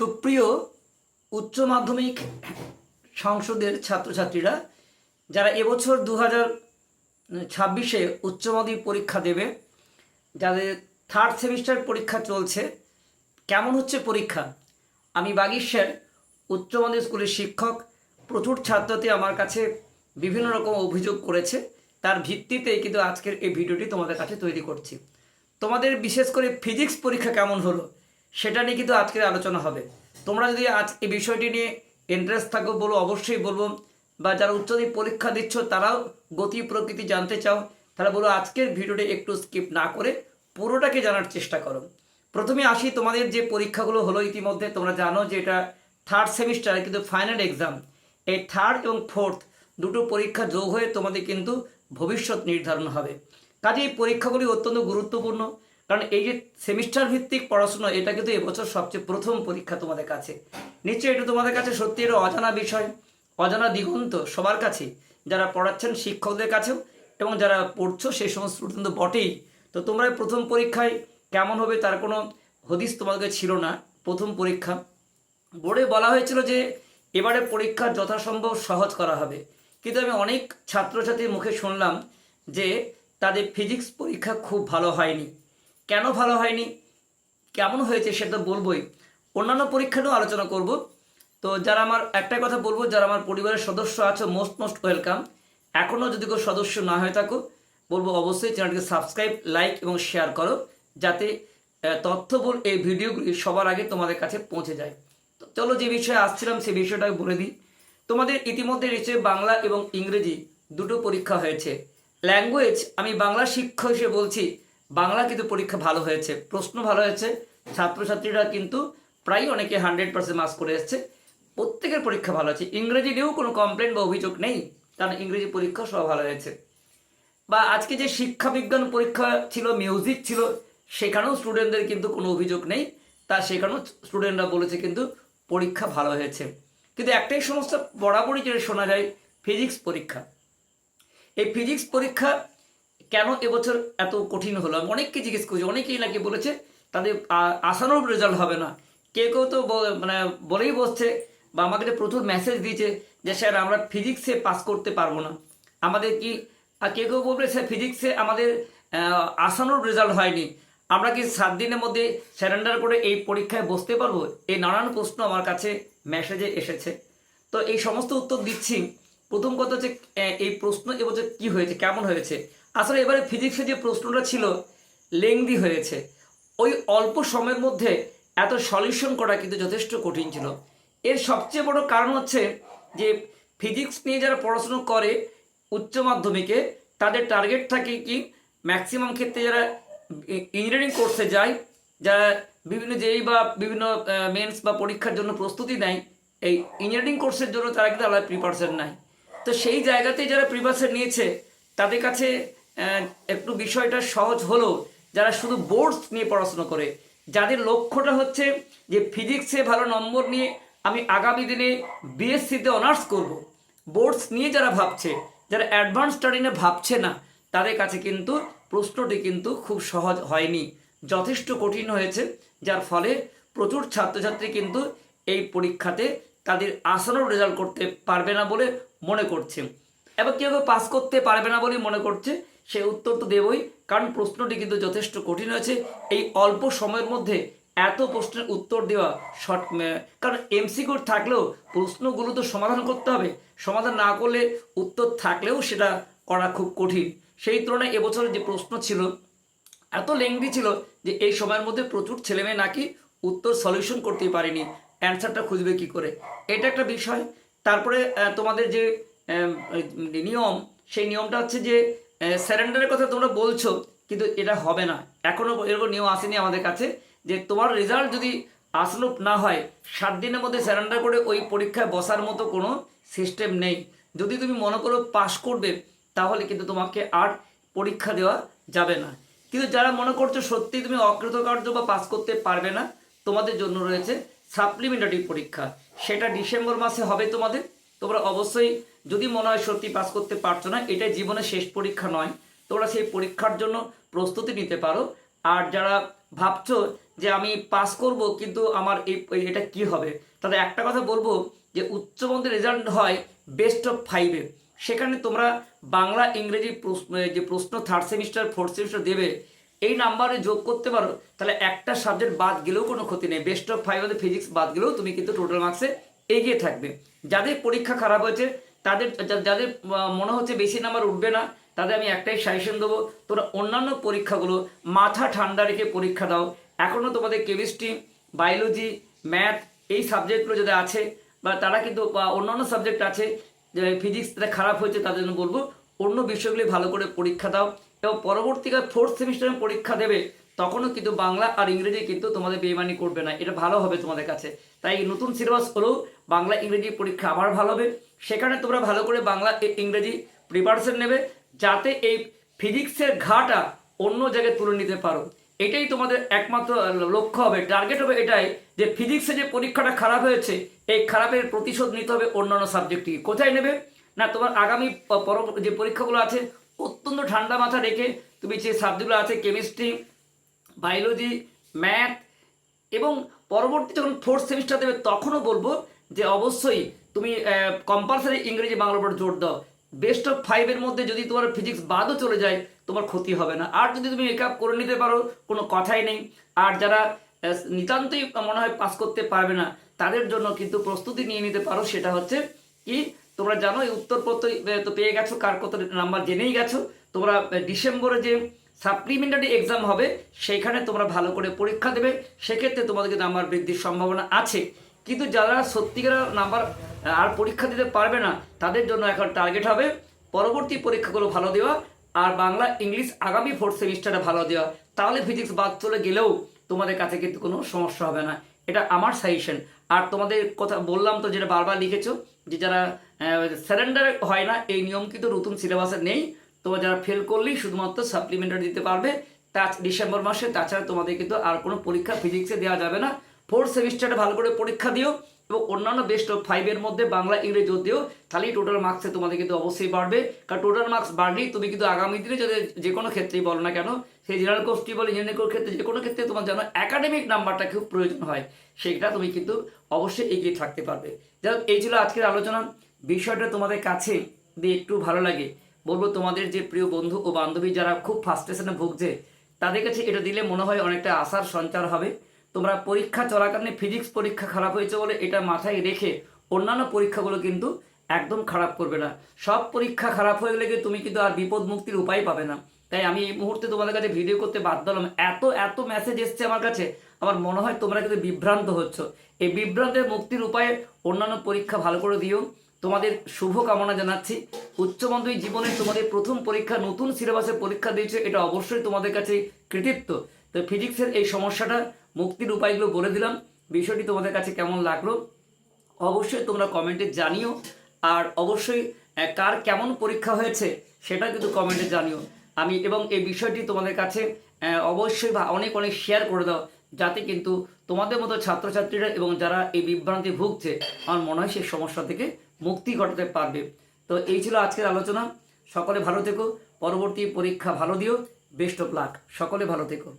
সুপ্রিয় উচ্চ মাধ্যমিক সংসদের ছাত্রছাত্রীরা, যারা এবছর দু হাজার ছাব্বিশে উচ্চ মাধ্যমিক পরীক্ষা দেবে, যাদের থার্ড সেমিস্টার পরীক্ষা চলছে, কেমন হচ্ছে পরীক্ষা? আমি বাগির উচ্চ মাধ্যমিক স্কুলের শিক্ষক, প্রচুর ছাত্রতে আমার কাছে বিভিন্ন রকম অভিযোগ করেছে, তার ভিত্তিতে কিন্তু আজকের এই ভিডিওটি তোমাদের কাছে তৈরি করছি। তোমাদের বিশেষ করে ফিজিক্স পরীক্ষা কেমন হলো? সেটা নিয়ে কিন্তু আজকের আলোচনা হবে। তোমরা যদি আজ এই বিষয়টি নিয়ে ইন্টারেস্ট থাকো বলো, অবশ্যই বলব। বা যারা উচ্চমাধ্যমিক পরীক্ষা দিচ্ছ, তারাও গতি প্রকৃতি জানতে চাও, তাহলে বলো আজকের ভিডিওটি একটু স্কিপ না করে পুরোটাকে জানার চেষ্টা করো। প্রথমে আসি তোমাদের যে পরীক্ষাগুলো হলো ইতিমধ্যে, তোমরা জানো যে এটা থার্ড সেমিস্টার কিন্তু ফাইনাল এক্সাম এই থার্ড এবং ফোর্থ দুটো পরীক্ষা যোগ হয়ে তোমাদের কিন্তু ভবিষ্যৎ নির্ধারণ হবে। কাজে এই পরীক্ষাগুলি অত্যন্ত গুরুত্বপূর্ণ। কারণ এই যে সেমিস্টার ভিত্তিক পড়াশোনা, এটা কিন্তু এবছর সবচেয়ে প্রথম পরীক্ষা তোমাদের কাছে। নিশ্চয়ই এটা তোমাদের কাছে সত্যি এটা অজানা বিষয়, অজানা দিগন্ত সবার কাছে। যারা পড়াচ্ছেন শিক্ষকদের কাছেও, এবং যারা পড়ছো সেই সমস্ত স্টুডেন্ট তো বটেই। তো তোমরা প্রথম পরীক্ষায় কেমন হবে তার কোনো হদিস তোমাদের ছিল না, প্রথম পরীক্ষা। বোর্ডে বলা হয়েছিল যে এবারে পরীক্ষা যথাসম্ভব সহজ করা হবে। কিন্তু আমি অনেক ছাত্রছাত্রীর মুখে শুনলাম যে তাদের ফিজিক্স পরীক্ষা খুব ভালো হয়নি। কেন ভালো হয়নি? কেমন হয়েছে সেটা বলবোই। অন্যান্য পরীক্ষাটাও আলোচনা করব। তো যারা আমার একটাই কথা বলব যারা আমার পরিবারের সদস্য আছো মোস্ট মোস্ট ওয়েলকাম এখনও যদি কেউ সদস্য না হয়ে থাকো বলব অবশ্যই চ্যানেলটিকে সাবস্ক্রাইব লাইক এবং শেয়ার করো যাতে আহ, তথ্যবহুল এই ভিডিওগুলি সবার আগে তোমাদের কাছে পৌঁছে যায়। তো চলো যে বিষয়ে আসছিলাম সেই বিষয়টা বলে দিই। তোমাদের ইতিমধ্যে রয়েছে বাংলা এবং ইংরেজি দুটো পরীক্ষা হয়েছে। ল্যাঙ্গুয়েজ আমি বাংলা শিক্ষক হিসেবে বলছি বাংলা কিন্তু পরীক্ষা ভালো হয়েছে, প্রশ্ন ভালো হয়েছে, ছাত্রছাত্রীরা কিন্তু প্রায় অনেকে হান্ড্রেড পার্সেন্ট মার্কস করে এসছে, প্রত্যেকের পরীক্ষা ভালো আছে ইংরেজি নিয়েও কোনো কমপ্লেন বা অভিযোগ নেই, কারণ ইংরেজি পরীক্ষা সব ভালো হয়েছে। বা আজকে যে শিক্ষা বিজ্ঞান পরীক্ষা ছিল মিউজিক ছিল, সেখানেও স্টুডেন্টদের কিন্তু কোনো অভিযোগ নেই। তা সেখানেও স্টুডেন্টরা বলেছে কিন্তু পরীক্ষা ভালো হয়েছে। কিন্তু একটাই সমস্যা, বরাবরই যেটা শোনা যায় ফিজিক্স পরীক্ষা। এই ফিজিক্স পরীক্ষা কেন এবছর এত কঠিন হলো? আমি অনেককে জিজ্ঞেস করছি, অনেকেই নাকি বলেছে, তাদের আ- আশানুরূপ রেজাল্ট হবে না। কেউ কেউ তো মানে বলেই বসছে বা আমাকে প্রচুর মেসেজ দিয়েছে যে, স্যার, আমরা ফিজিক্সে পাস করতে পারব না। আমাদের কি আর কেউ কেউ বলবে, স্যার ফিজিক্সে আমাদের আশানুরূপ রেজাল্ট হয়নি। আমরা কি সাত দিনের মধ্যে স্যারেন্ডার করে এই পরীক্ষায় বসতে পারব? এই নানান প্রশ্ন আমার কাছে মেসেজে এসেছে। তো এই সমস্ত উত্তর দিচ্ছি। প্রথম কথা হচ্ছে এই প্রশ্ন এবছর কি হয়েছে? কেমন হয়েছে? আসলে এবারে ফিজিক্সের যে প্রশ্নটা ছিল, লেংদি হয়েছে। ওই অল্প সময়ের মধ্যে এত সলিউশন করা কিন্তু যথেষ্ট কঠিন ছিল। এর সবচেয়ে বড় কারণ হচ্ছে যে ফিজিক্স নিয়ে যারা পড়াশুনো করে উচ্চ মাধ্যমিকে, তাদের টার্গেট থাকে কি, ম্যাক্সিমাম ক্ষেত্রে যারা ইঞ্জিনিয়ারিং কোর্সে যায়, যারা বিভিন্ন যেই বা বিভিন্ন মেন্স বা পরীক্ষার জন্য প্রস্তুতি নেয়, এই ইঞ্জিনিয়ারিং কোর্সের জন্য তারা কিন্তু আলাদা প্রিপারেশন নেয়। তো সেই জায়গাতে যারা প্রিপারেশন নিয়েছে, তাদের কাছে একটু বিষয়টা সহজ হলো, যারা শুধু বোর্ডস নিয়ে পড়াশোনা করে, যাদের লক্ষ্যটা হচ্ছে যে ফিজিক্সে ভালো নম্বর নিয়ে আমি আগামী দিনে বিএসসিতে অনার্স করব। বোর্ডস নিয়ে যারা ভাবছে, যারা অ্যাডভান্স স্টাডি নিয়ে ভাবছে না, তাদের কাছে কিন্তু প্রশ্নটি কিন্তু খুব সহজ হয়নি। যথেষ্ট কঠিন হয়েছে, যার ফলে প্রচুর ছাত্রছাত্রী কিন্তু এই পরীক্ষাতে তাদের আসানোর রেজাল্ট করতে পারবে না বলে মনে করছে। এবার কেউ পাস করতে পারবে না বলেই মনে করছে সে উত্তর তো দেবই, কারণ প্রশ্নটি কিন্তু যথেষ্ট কঠিন হয়েছে এই অল্প সময়ের মধ্যে এত প্রশ্নের উত্তর দেওয়া শর্ট কারণ এমসিকিউ থাকলেও প্রশ্নগুলো তো সমাধান করতে হবে। সমাধান না করলে উত্তর থাকলেও সেটা করা খুব কঠিন। সেই তুলনায় এবছরের যে প্রশ্ন ছিল, এত লেংদি ছিল যে এই সময়ের মধ্যে প্রচুর ছেলেমেয়ে নাকি উত্তর সলিউশন করতে পারেনি। অ্যান্সারটা খুঁজবে কি করে? এটা একটা বিষয়। তারপরে তোমাদের যে নিয়ম, সেই নিয়মটা হচ্ছে যে স্যারেন্ডারের কথা তোমরা বলছো, কিন্তু এটা হবে না। এখনও এরকম নিয়ম আসেনি আমাদের কাছে যে তোমার রেজাল্ট যদি আসলুপ না হয়, সাত দিনের মধ্যে স্যারেন্ডার করে ওই পরীক্ষায় বসার মতো কোনো সিস্টেম নেই। যদি তুমি মনে করো পাশ করবে, তাহলে কিন্তু তোমাকে আর পরীক্ষা দেওয়া যাবে না। কিন্তু যারা মনে করছ সত্যি তুমি অকৃতকার্য বা পাস করতে পারবে না, তোমাদের জন্য রয়েছে সাপ্লিমেন্টারি পরীক্ষা। সেটা ডিসেম্বর মাসে হবে তোমাদের। তোমরা অবশ্যই যদি মনে হয় সত্যি পাস করতে পারছ না, এটাই জীবনের শেষ পরীক্ষা নয়। তোমরা সেই পরীক্ষার জন্য প্রস্তুতি নিতে পারো। আর যারা ভাবছ যে আমি পাস করব, কিন্তু আমার এই এটা কি হবে? তাহলে একটা কথা বলব যে উচ্চমন্ত্রের রেজাল্ট হয় বেস্ট অফ ফাইভে। সেখানে তোমরা বাংলা, ইংরেজি প্রশ্ন যে প্রশ্ন থার্ড সেমিস্টার ফোর্থ সেমিস্টার দেবে, এই নাম্বারে যোগ করতে পারো। তাহলে একটা সাবজেক্ট বাদ গেলেও কোনো ক্ষতি নেই। বেস্ট অফ ফাইভ ফিজিক্স বাদ গেলেও তুমি কিন্তু টোটাল মার্কসে এগিয়ে থাকবে। যাদের পরীক্ষা খারাপ হয়েছে তাদের যাদের মনে হচ্ছে বেশি নাম্বার উঠবে না, তাদের আমি একটাই সাজেশন দেবো, তোমরা অন্যান্য পরীক্ষাগুলো মাথা ঠান্ডা রেখে পরীক্ষা দাও। এখনও তোমাদের কেমিস্ট্রি বায়োলজি ম্যাথ এই সাবজেক্টগুলো যাদের আছে, বা তারা কিন্তু অন্যান্য সাবজেক্ট আছে, যে ফিজিক্স তারা খারাপ হয়েছে, তাদের জন্য বলব, অন্য বিষয়গুলি ভালো করে পরীক্ষা দাও এবং পরবর্তীকালে ফোর্থ সেমিস্টারে পরীক্ষা দেবে তখনও কিন্তু বাংলা আর ইংরেজি কিন্তু তোমাদের বেমানি করবে না। এটা ভালো হবে তোমাদের কাছে। তাই নতুন সিলেবাস হলেও বাংলা ইংরেজি পরীক্ষা আবার ভালো হবে। সেখানে তোমরা ভালো করে বাংলা ইংরেজি প্রিপারেশন নেবে যাতে এই ফিজিক্সের ঘাটা অন্য জায়গায় তুলে নিতে পারো। এটাই তোমাদের একমাত্র লক্ষ্য হবে। টার্গেট হবে এটাই যে ফিজিক্সে যে পরীক্ষাটা খারাপ হয়েছে, এই খারাপের প্রতিশোধ নিতে হবে অন্যান্য সাবজেক্টে কোথায় নেবে? না, তোমার আগামী পর যে পরীক্ষাগুলো আছে, অত্যন্ত ঠান্ডা মাথা রেখে তুমি যে সাবজেক্টগুলো আছে কেমিস্ট্রি বায়োলজি, ম্যাথ এবং পরবর্তী যখন ফোর্থ সেমিস্টার দেবে, তখনও বলব যে অবশ্যই তুমি কম্পালসারি ইংরেজি বাংলার উপর জোর দাও। বেস্ট অফ ফাইভের মধ্যে যদি তোমার ফিজিক্স বাদও চলে যায়, তোমার ক্ষতি হবে না। আর যদি তুমি মেকআপ করে নিতে পারো, কোনো কথাই নেই। আর যারা নিতান্তই মনে হয় পাস করতে পারবে না, তাদের জন্য কিন্তু প্রস্তুতি নিয়ে নিতে পারো, সেটা হচ্ছে কি, তোমরা জানো এই উত্তরপত্র তো পেয়ে গেছো, কার কত নাম্বার জেনেই গেছো। তোমরা ডিসেম্বরে যে সাপ্লিমেন্টারি এক্সাম হবে, সেইখানে তোমরা ভালো করে পরীক্ষা দেবে, সেক্ষেত্রে তোমাদেরকে নাম্বার বৃদ্ধির সম্ভাবনা আছে। কিন্তু যারা সত্যিকার নাম্বার আর পরীক্ষা দিতে পারবে না, তাদের জন্য এখন টার্গেট হবে পরবর্তী পরীক্ষাগুলো ভালো দেওয়া আর বাংলা, ইংলিশ আগামী ফোর্থ সেমিস্টারে ভালো দেওয়া। তাহলে ফিজিক্স বাদ চলে গেলেও তোমাদের কাছে কিন্তু কোনো সমস্যা হবে না। এটা আমার সাজেশন আর তোমাদের কথা বললাম তো যেটা বারবার লিখেছো, যে যারা স্যারেন্ডার হয় না, এই নিয়ম কিন্তু নতুন সিলেবাসে নেই। তোমরা যারা ফেল করলেই শুধুমাত্র সাপ্লিমেন্টারি দিতে পারবে। তা ডিসেম্বর মাসে, তাছাড়া তোমাদের কিন্তু আর কোনো পরীক্ষা ফিজিক্সে দেওয়া যাবে না। ফোর্থ সেমিস্টারে ভালো করে পরীক্ষা দিও এবং অন্যান্য বেস্ট অফ ফাইভের মধ্যে বাংলা, ইংরেজি দিও। তাহলেই টোটাল মার্কসে তোমাদের কিন্তু অবশ্যই বাড়বে। কারণ টোটাল মার্কস বাড়লেই তুমি কিন্তু আগামী দিনে যদি যে কোনো ক্ষেত্রেই বলো না কেন, সেই জেনারেল কোর্সটি বল ইঞ্জিনিয়ারিং কোর্স ক্ষেত্রে যে কোনো ক্ষেত্রে তোমার যেন একাডেমিক নাম্বারটা খুব প্রয়োজন হয়, সেটা তুমি কিন্তু অবশ্যই এগিয়ে থাকতে পারবে। যাই এই ছিল আজকের আলোচনা। বিষয়টা তোমাদের কাছে একটু ভালো লাগে বলব তোমাদের যে প্রিয় বন্ধু ও বান্ধবী যারা খুব ফার্স্টেশনে ভুগছে, তাদের কাছে এটা দিলে মনে হয় অনেকটা আশার সঞ্চার হবে। তোমরা পরীক্ষা চলাকালীন ফিজিক্স পরীক্ষা খারাপ হয়েছে বলে এটা মাথায় রেখে অন্যান্য পরীক্ষাগুলো কিন্তু একদম খারাপ করবে না। সব পরীক্ষা খারাপ হয়ে গেলে তুমি কিন্তু আর বিপদ মুক্তির উপায় পাবে না। তাই আমি এই মুহূর্তে তোমাদের কাছে ভিডিও করতে বাধ্য হলাম। এত এত মেসেজ এসছে আমার কাছে, আমার মনে হয় তোমরা কিন্তু বিভ্রান্ত হচ্ছ। এই বিভ্রান্তের মুক্তির উপায়ে অন্যান্য পরীক্ষা ভালো করে দিও। তোমাদের শুভ কামনা জানাচ্ছি। উচ্চ মাধ্যমিক জীবনে তোমাদের প্রথম পরীক্ষা, নতুন সিলেবাসে পরীক্ষা দিয়েছে, এটা অবশ্যই তোমাদের কাছে কৃতিত্ব। তো ফিজিক্সের এই সমস্যাটা, মুক্তির উপায়গুলো বলে দিলাম। বিষয়টি তোমাদের কাছে কেমন লাগল, অবশ্যই তোমরা কমেন্টে জানিও। আর অবশ্যই কার কেমন পরীক্ষা হয়েছে, সেটা কিন্তু কমেন্টে জানিও। আমি এবং এই বিষয়টি তোমাদের কাছে অবশ্যই বা অনেক অনেক শেয়ার করে দাও, যাতে কিন্তু তোমাদের মতো ছাত্রছাত্রীরা এবং যারা এই বিভ্রান্তি ভুগছে, আমার মনে হয় সেই সমস্যা থেকে মুক্তি ঘটাতে পারবে। তো এই ছিল আজকের আলোচনা। সকলে ভালো থেকো। পরবর্তী পরীক্ষা ভালো দিও। Best of luck. সকলে ভালো থেকো।